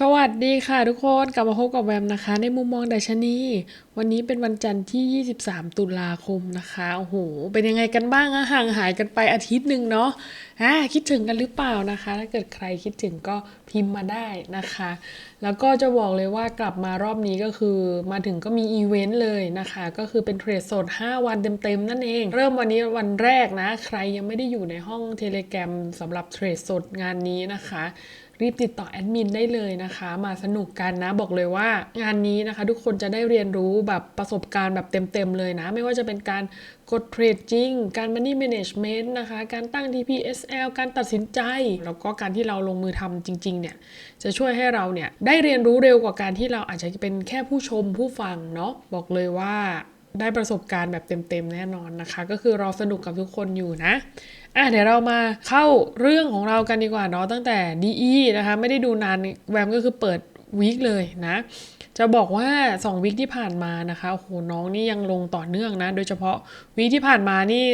สวัสดีค่ะทุกคนกลับมาพบกับแวมนะคะ ในมุมมองดัชนี วันนี้เป็นวันจันทร์ที่ 23 ตุลาคมนะคะโอ้โหเป็นยังไงกันบ้างอะห่างหายกันไปอาทิตย์หนึ่งเนาะอ่าคิดถึงกันหรือเปล่านะคะ ถ้าเกิดใครคิดถึงก็พิมพ์มาได้นะคะ แล้วก็จะบอกเลยว่ากลับมารอบนี้ก็คือมาถึงก็มีอีเวนต์เลยนะคะ ก็คือเป็นเทรดสด 5 วันเต็มๆ นั่นเอง เริ่มวันนี้วันแรกนะ ใครยังไม่ได้อยู่ในห้องเทเล gram สำหรับเทรดสดงานนี้นะคะ รีบติดต่อแอดมินได้เลยนะคะ มาสนุกกันนะบอกเลยว่างานนี้นะคะ ทุกคนจะได้เรียนรู้แบบประสบการณ์แบบเต็มๆเลยนะ ไม่ว่าจะเป็นการกดเทรดจริงการ Money Management นะคะ การตั้ง TPSL การตัดสินใจ แล้วก็การที่เราลงมือทำจริงๆเนี่ยจะช่วยให้เราเนี่ยได้เรียนรู้เร็วกว่าการที่เราอาจจะเป็นแค่ผู้ชมผู้ฟังเนาะบอกเลยว่า ได้ประสบการณ์แบบเต็มๆแน่นอนนะคะ ก็คือเราสนุกกับทุกคนอยู่นะอะเดี๋ยวเรามาเข้าเรื่องของเรากันดีกว่าเนาะตั้งแต่ DE นะคะ ไม่ได้ดูนานแวมก็คือเปิดวีคเลยนะ จะบอกว่า 2วีคที่ผ่านมานะคะโอ้โหน้องนี่ยังลงต่อเนื่องนะ โดยเฉพาะวีคที่ผ่านมานี่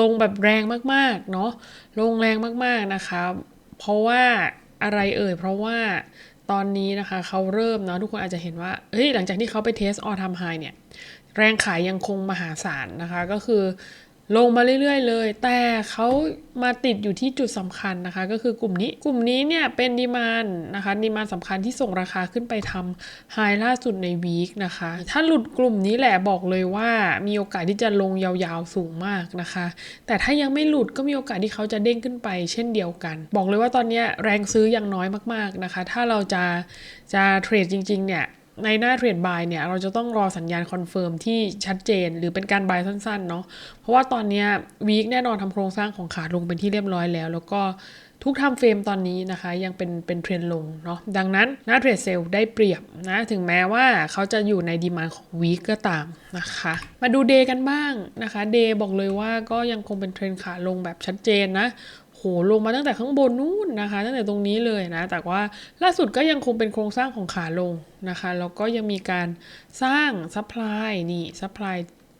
ลงแบบแรงมากๆเนาะลงแรงมากๆนะคะ เพราะว่าอะไรเอ่ยเพราะว่า ตอนนี้นะคะเขาเริ่มเนาะทุกคนอาจจะเห็นว่าเฮ้ยหลังจากที่เขาไปเทสออทามไฮเนี่ยแรงขายยังคงมหาศาลนะคะ ก็คือ ลงมาเรื่อยๆเลย แต่เขามาติดอยู่ที่จุดสำคัญนะคะ ก็คือกลุ่มนี้ กลุ่มนี้เนี่ยเป็นดีมานนะคะดีมานสำคัญที่ส่งราคาขึ้นไปทำไฮล่าสุดในวีคนะคะ ถ้าหลุดกลุ่มนี้แหละบอกเลยว่ามีโอกาสที่จะลงยาวๆสูงมากนะคะ แต่ถ้ายังไม่หลุดก็มีโอกาสที่เขาจะเด้งขึ้นไป เช่นเดียวกัน บอกเลยว่าตอนนี้แรงซื้อยังน้อยมากๆนะคะ ถ้าเราจะจะเทรดจริงๆเนี่ย ในหน้าเทรดบายเนี่ยเราจะต้องรอสัญญาณคอนเฟิร์มที่ชัดเจน หรือเป็นการบายสั้นๆเนาะเพราะว่าตอนนี้วีคแน่นอนทำโครงสร้างของขาลงเป็นที่เรียบร้อยแล้ว แล้วก็ทุกทำเฟรมตอนนี้นะคะ ยังเป็นเป็นเทรนลงเนาะดังนั้นหน้าเทรดเซลได้เปรียบนะถึงแม้ว่าเขาจะอยู่ในดีมานของวีคก็ตามนะคะ มาดูเดย์กันบ้างนะคะเดย์บอกเลยว่าก็ยังคงเป็นเทรนขาลงแบบชัดเจนนะ โหลงมาตั้งแต่ข้างบนนู้นนะคะ ตั้งแต่ตรงนี้เลยนะ แต่ว่าล่าสุดก็ยังคงเป็นโครงสร้างของขาลงนะคะ แล้วก็ยังมีการสร้างซัพพลายนี่ซัพพลาย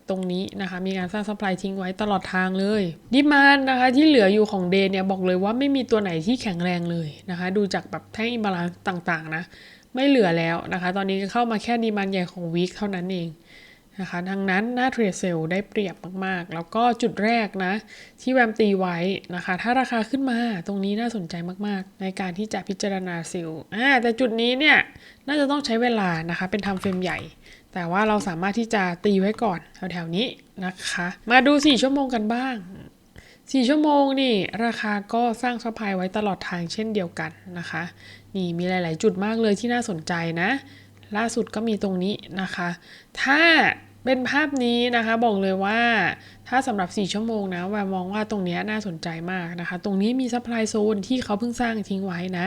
ตรงนี้นะคะ มีการสร้างซัพพลายทิ้งไว้ตลอดทางเลยดิมานนะคะที่เหลืออยู่ของเดย์เนี่ยบอกเลยว่าไม่มีตัวไหนที่แข็งแรงเลยนะคะ ดูจากแบบแท่งอิมบาลานซ์ต่างๆนะ ไม่เหลือแล้วนะคะ ตอนนี้ก็เข้ามาแค่ดีมานใหญ่ของวีคเท่านั้นเอง นะคะดังนั้นหน้าเทรดเซลได้เปรียบมากๆ แล้วก็จุดแรกนะ ที่แวมตีไว้นะคะ ถ้าราคาขึ้นมาตรงนี้น่าสนใจมากๆ ในการที่จะพิจารณาซลล์อ่าแต่จุดนี้เนี่ย น่าจะต้องใช้เวลานะคะ เป็นทำเฟรมใหญ่ แต่ว่าเราสามารถที่จะตีไว้ก่อนแถวๆนี้นะคะ มาดู 4 ชั่วโมงกันบ้าง 4 ชั่วโมงนี่ราคาก็สร้างซัพพลายไว้ตลอดทางเช่นเดียวกันนะคะ นี่มีหลาย ๆ จุดมากเลยที่น่าสนใจนะ ล่าสุดก็มีตรงนี้นะคะ ถ้า เป็นภาพนี้นะคะบอกเลยว่าถ้าสำหรับ 4 ชั่วโมงนะแวมองว่าตรงนี้น่าสนใจมากนะคะ ตรงนี้มีซัพพลายโซนที่เขาเพิ่งสร้างทิ้งไว้นะ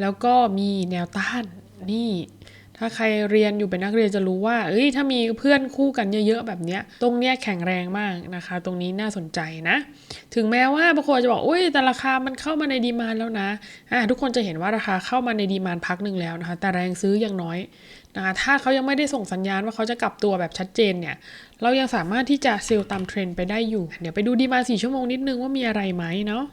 แล้วก็มีแนวต้านนี่ถ้าใครเรียนอยู่เป็นนักเรียนจะรู้ว่า เอ้ย ถ้ามีเพื่อนคู่กันเยอะๆ แบบเนี้ย ตรงเนี้ยแข็งแรงมากนะคะ ตรงนี้น่าสนใจนะ ถึงแม้ว่าบางคนจะบอก อุ้ย แต่ราคามันเข้ามาในดีมานแล้วนะ อ่า ทุกคนจะเห็นว่าราคาเข้ามาในดีมานพักหนึ่งแล้วนะคะ แต่แรงซื้อยังน้อย นะคะถ้าเขายังไม่ได้ส่งสัญญาณว่าเขาจะกลับตัวแบบชัดเจนเนี่ย เรายังสามารถที่จะเซลล์ตามเทรนไปได้อยู่ เดี๋ยวไปดูดีมาสี่ชั่วโมงนิดนึงว่ามีอะไรไหมเนาะ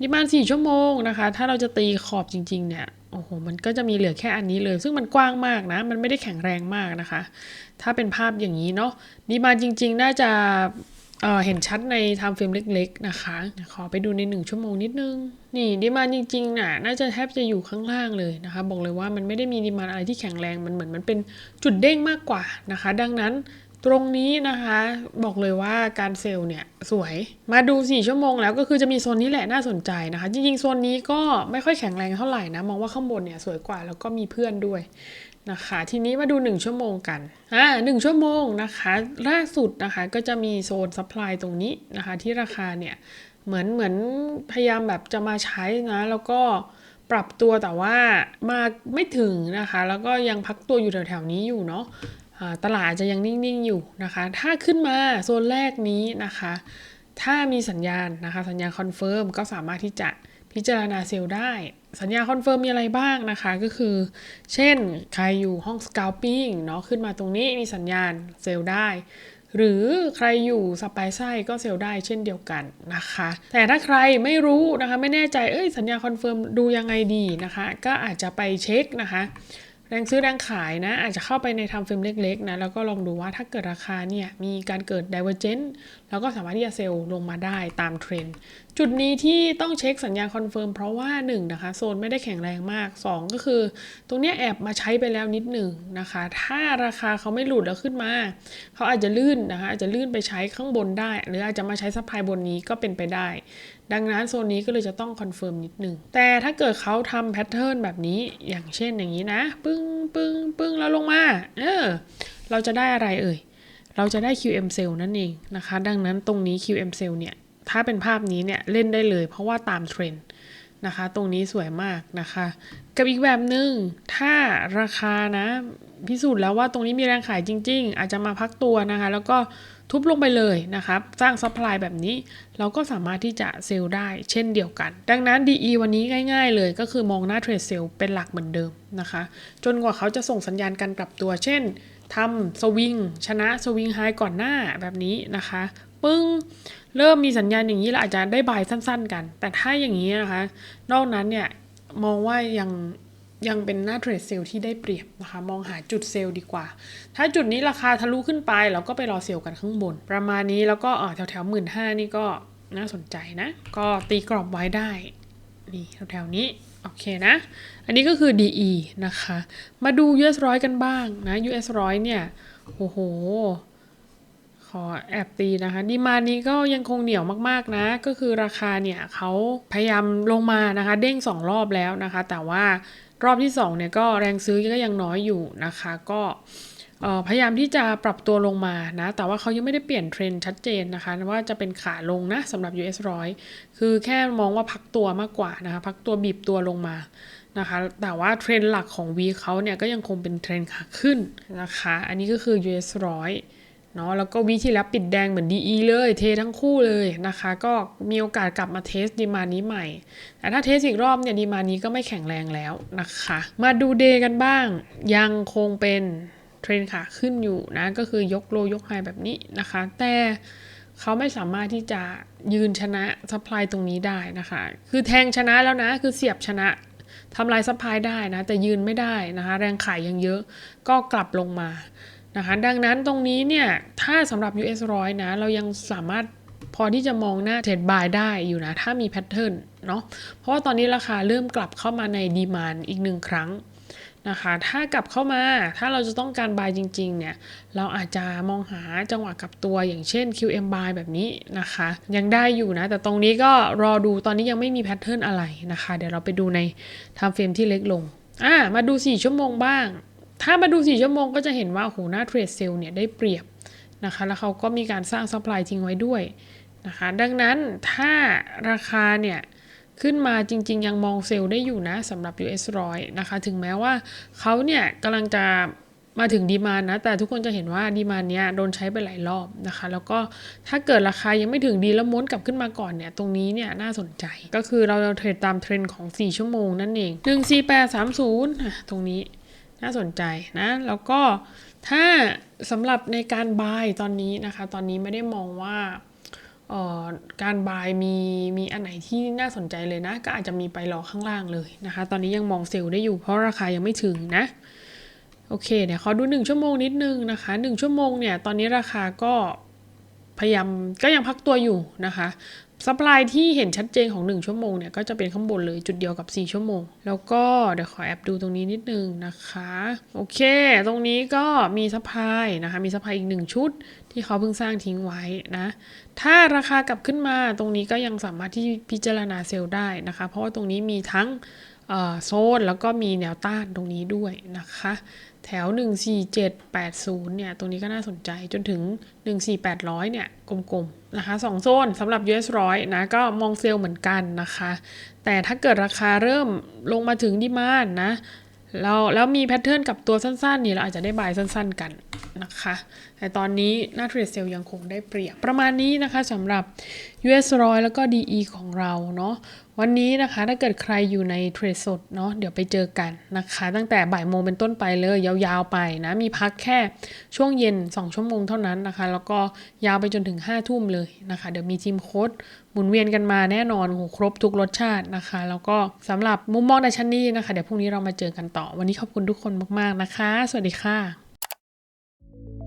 ดีมาสี่ชั่วโมงนะคะ ถ้าเราจะตีขอบจริง ๆ เนี่ยโอ้โหมันก็จะมีเหลือแค่อันนี้เลย ซึ่งมันกว้างมากนะ มันไม่ได้แข็งแรงมากนะคะ ถ้าเป็นภาพอย่างนี้เนาะดีมาจริง ๆ น่าจะ เห็นชัดในไทม์เฟรมเล็กๆนะคะ ขอไปดูในหนึ่งชั่วโมงนิดนึง นี่ดีมานจริงๆน่ะน่าจะแทบจะอยู่ข้างล่างเลยนะคะ บอกเลยว่ามันไม่ได้มีดีมานอะไรที่แข็งแรง มันเหมือนมันเป็นจุดเด้งมากกว่านะคะ ดังนั้นตรงนี้นะคะบอกเลยว่าการเซลล์เนี่ยสวยมาดู 4 ชั่วโมงแล้วก็คือจะมีโซนนี้แหละน่าสนใจนะคะ จริงๆ โซนนี้ก็ไม่ค่อยแข็งแรงเท่าไหร่นะ มองว่าข้างบนเนี่ยสวยกว่าแล้วก็มีเพื่อนด้วย นะคะทีนี้มาดู 1 ชั่วโมงกันอ่าหชั่วโมงนะคะล่าสุดนะคะก็จะมีโซนซัพพลายตรงนี้นะคะที่ราคาเนี่ยเหมือนเหมือนพยายามแบบจะมาใช้นะแล้วก็ปรับตัวแต่ว่ามาไม่ถึงนะคะ แล้วก็ยังพักตัวอยู่แถวๆนี้อยู่เนาะตลาดจะยังนิ่งๆอยู่นะคะ ถ้าขึ้นมาโซนแรกนี้นะคะ ถ้ามีสัญญาณนะคะ สัญญาณคอนเฟิร์มก็สามารถที่จะ พิจารณาเซลล์ได้ สัญญาคอนเฟิร์มมีอะไรบ้างนะคะ ก็คือ เช่น ใครอยู่ห้อง scalping เนาะขึ้นมาตรงนี้มีสัญญาณเซลล์ได้ หรือใครอยู่สปายไซก็เซลล์ได้เช่นเดียวกันนะคะ แต่ถ้าใครไม่รู้นะคะไม่แน่ใจเอ้ยสัญญาคอนเฟิร์มดูยังไงดีนะคะ ก็อาจจะไปเช็คนะคะแรงซื้อแรงขายนะ อาจจะเข้าไปในทำเฟรมเล็กๆนะ แล้วก็ลองดูว่าถ้าเกิดราคาเนี่ย มีการเกิด divergence แล้วก็สามารถที่จะเซลล์ลงมาได้ตามเทรนด์ จุดนี้ที่ต้องเช็คสัญญาณคอนเฟิร์มเพราะว่า1นะคะโซนไม่ได้แข็งแรงมาก 2 ก็คือ ตรงนี้แอบมาใช้ไปแล้วนิดหนึ่งนะคะ ถ้าราคาเขาไม่หลุดแล้วขึ้นมา เขาอาจจะลื่นนะคะอาจจะลื่นไปใช้ข้างบนได้ หรืออาจจะมาใช้ซัพพลายบนนี้ก็เป็นไปได้ ดังนั้นโซนนี้ก็เลยจะต้องคอนเฟิร์มนิดหนึ่งแต่ถ้าเกิดเขาทำแพทเทิร์นแบบนี้อย่างเช่นอย่างนี้นะ ปึ้งปึ้งปึ้งแล้วลงมาเออเราจะได้อะไรเอ่ยเราจะได้ QM cell นั่นเองนะคะ ดังนั้นตรงนี้ QM cell เนี่ย ถ้าเป็นภาพนี้เนี่ยเล่นได้เลย เพราะว่าตามเทรนด์นะคะ ตรงนี้สวยมากนะคะ กับอีกแบบหนึ่งถ้าราคานะ พิสูจน์แล้วว่าตรงนี้มีแรงขายจริง ๆ อาจจะมาพักตัวนะคะ แล้วก็ทุบลงไปเลยนะครับ สร้างซัพพลายแบบนี้ เราก็สามารถที่จะเซลล์ได้เช่นเดียวกัน ดังนั้น DE วันนี้ง่าย ๆ เลยก็คือมองหน้าเทรดเซลล์เป็นหลักเหมือนเดิมนะคะ จนกว่าเขาจะส่งสัญญาณการกลับตัว เช่นทำสวิงชนะสวิงไฮก่อนหน้าแบบนี้นะคะ ปึ้ง เริ่มมีสัญญาณอย่างนี้เราอาจจะได้บายสั้น ๆ กัน แต่ถ้าอย่างนี้นะคะ นอกนั้นเนี่ยมองว่ายังยังเป็นหน้าเทรดเซลล์ที่ได้เปรียบนะคะ มองหาจุดเซลล์ดีกว่า ถ้าจุดนี้ราคาทะลุขึ้นไปเราก็ไปรอเซลล์กันข้างบน ประมาณนี้แล้วก็แถวแถวหมื่นห้านี่ก็น่าสนใจนะ ก็ตีกรอบไว้ได้ นี่แถวๆนี้โอเคนะ อันนี้ก็คือ DE นะคะ มาดู US ร้อยกันบ้างนะ US ร้อยเนี่ย โอ้โห ขอแอบตีนะคะดีมานี้ก็ยังคงเหนียวมากๆนะ ก็คือราคาเนี่ยเขาพยายามลงมานะคะ เด้ง 2 รอบแล้วนะคะ แต่ว่ารอบที่2เนี่ยก็แรงซื้อก็ยังน้อยอยู่นะคะ ก็พยายามที่จะปรับตัวลงมานะ แต่ว่าเขายังไม่ได้เปลี่ยนเทรนชัดเจนนะคะ ว่าจะเป็นขาลงนะสำหรับ US ร้อยคือแค่มองว่าพักตัวมากกว่านะคะ พักตัวบีบตัวลงมานะคะ แต่ว่าเทรนหลักของวีเขาเนี่ยก็ยังคงเป็นเทรนขาขึ้นนะคะ อันนี้ก็คือ US ร้อย เนาะแล้วก็วีที่แล้วปิดแดงเหมือน DE เลยเททั้งคู่เลยนะคะ ก็มีโอกาสกลับมาเทสดีมานี้ใหม่ แต่ถ้าเทสอีกรอบเนี่ยดีมานี้ก็ไม่แข็งแรงแล้วนะคะ มาดูเดย์กันบ้าง ยังคงเป็นเทรนขาขึ้นอยู่นะ ก็คือยกโลยกไฮแบบนี้นะคะ แต่เขาไม่สามารถที่จะยืนชนะซัพพลายตรงนี้ได้นะคะ คือแทงชนะแล้วนะ คือเสียบชนะทำลายซัพพลายได้นะ แต่ยืนไม่ได้นะคะ แรงขายยังเยอะก็กลับลงมา นะคะดังนั้นตรงนี้เนี่ย ถ้าสำหรับ US ร้อยนะ เรายังสามารถพอที่จะมองหน้าเทรดบายได้อยู่นะ ถ้ามีแพทเทิร์นเนาะเพราะว่าตอนนี้ราคาเริ่มกลับเข้ามาในดีมานอีกหนึ่งครั้งนะคะถ้ากลับเข้ามาถ้าเราจะต้องการบายจริง ๆ เนี่ย เราอาจจะมองหาจังหวะกลับตัวอย่างเช่น QM buy แบบนี้นะคะ ยังได้อยู่นะ แต่ตรงนี้ก็รอดูตอนนี้ยังไม่มีแพทเทิร์นอะไรนะคะ เดี๋ยวเราไปดูในไทำเฟรมที่เล็กลงอ่ามาดู 4 ชั่วโมงบ้าง ถ้ามาดู 4 ชั่วโมงก็จะเห็นว่าโหหน้าเทรดเซลเนี่ยได้เปรียบนะคะ แล้วเขาก็มีการสร้างซัพพลายทิ้งไว้ด้วยนะคะ ดังนั้นถ้าราคาเนี่ยขึ้นมาจริง ๆ ยังมองเซลล์ได้อยู่นะสำหรับ US ร้อยนะคะ ถึงแม้ว่าเขาเนี่ยกำลังจะมาถึงดีมานนะ แต่ทุกคนจะเห็นว่าดีมานเนี้ยโดนใช้ไปหลายรอบนะคะ แล้วก็ถ้าเกิดราคายังไม่ถึงดีแล้วม้วนกลับขึ้นมาก่อนเนี่ย ตรงนี้เนี่ยน่าสนใจ ก็คือเราเราเทรดตามเทรนด์ของ 4 ชั่วโมงนั่นเอง 1 4 8 3 0 ตรงนี้ น่าสนใจนะ แล้วก็ถ้าสำหรับในการบายตอนนี้นะคะ ตอนนี้ไม่ได้มองว่าการบายมีมีอันไหนที่น่าสนใจเลยนะ ก็อาจจะมีไปรอข้างล่างเลยนะคะ ตอนนี้ยังมองเซลล์ได้อยู่เพราะราคายังไม่ถึงนะโอเคเดี๋ยวขอดู 1 ชั่วโมงนิดนึงนะคะ 1 ชั่วโมงเนี่ยตอนนี้ราคาก็ พยายามก็ยังพักตัวอยู่นะคะซัพพลายที่เห็นชัดเจนของ 1 ชั่วโมงเนี่ยก็จะเป็นข้างบนเลยจุดเดียวกับ 4 ชั่วโมง แล้วก็เดี๋ยวขอแอบดูตรงนี้นิดนึงนะคะ โอเค ตรงนี้ก็มีซัพพลายนะคะ มีซัพพลายอีก 1 ชุดที่เขาเพิ่งสร้างทิ้งไว้นะ ถ้าราคากลับขึ้นมาตรงนี้ก็ยังสามารถที่พิจารณาเซลล์ได้นะคะ เพราะว่าตรงนี้มีทั้ง โซนแล้วก็มีแนวต้านตรงนี้ด้วยนะคะ แถว 14780 เนี่ย ตรงนี้ก็น่าสนใจจนถึง 14800 เนี่ย กลมๆ นะคะ2โซนสำหรับ US ร้อยนะ ก็มองเซลล์เหมือนกันนะคะ แต่ถ้าเกิดราคาเริ่มลงมาถึงดีมานนะเราแล้วมีแพทเทิร์นกับตัวสั้นๆนี่เราอาจจะได้บายสั้นๆกันนะคะ แต่ตอนนี้หน้าเทรดเซลยังคงได้เปรียบประมาณนี้นะคะสำหรับ US ร้อยแล้วก็ DE ของเราเนาะ วันนี้นะคะถ้าเกิดใครอยู่ในเทรดสดเนาะเดี๋ยวไปเจอกันนะคะ ตั้งแต่บ่ายโมงเป็นต้นไปเลย ยาวๆไปนะมีพักแค่ช่วงเย็น 2 ชั่วโมงเท่านั้นนะคะ แล้วก็ยาวไปจนถึง 5 ทุ่มเลยนะคะ เดี๋ยวมีทีมโค้ดหมุนเวียนกันมาแน่นอนโอ้ครบทุกรสชาตินะคะ แล้วก็สำหรับมุมมองดัชนีนะคะ เดี๋ยวพรุ่งนี้เรามาเจอกันต่อ วันนี้ขอบคุณทุกคนมากๆนะคะ สวัสดีค่ะ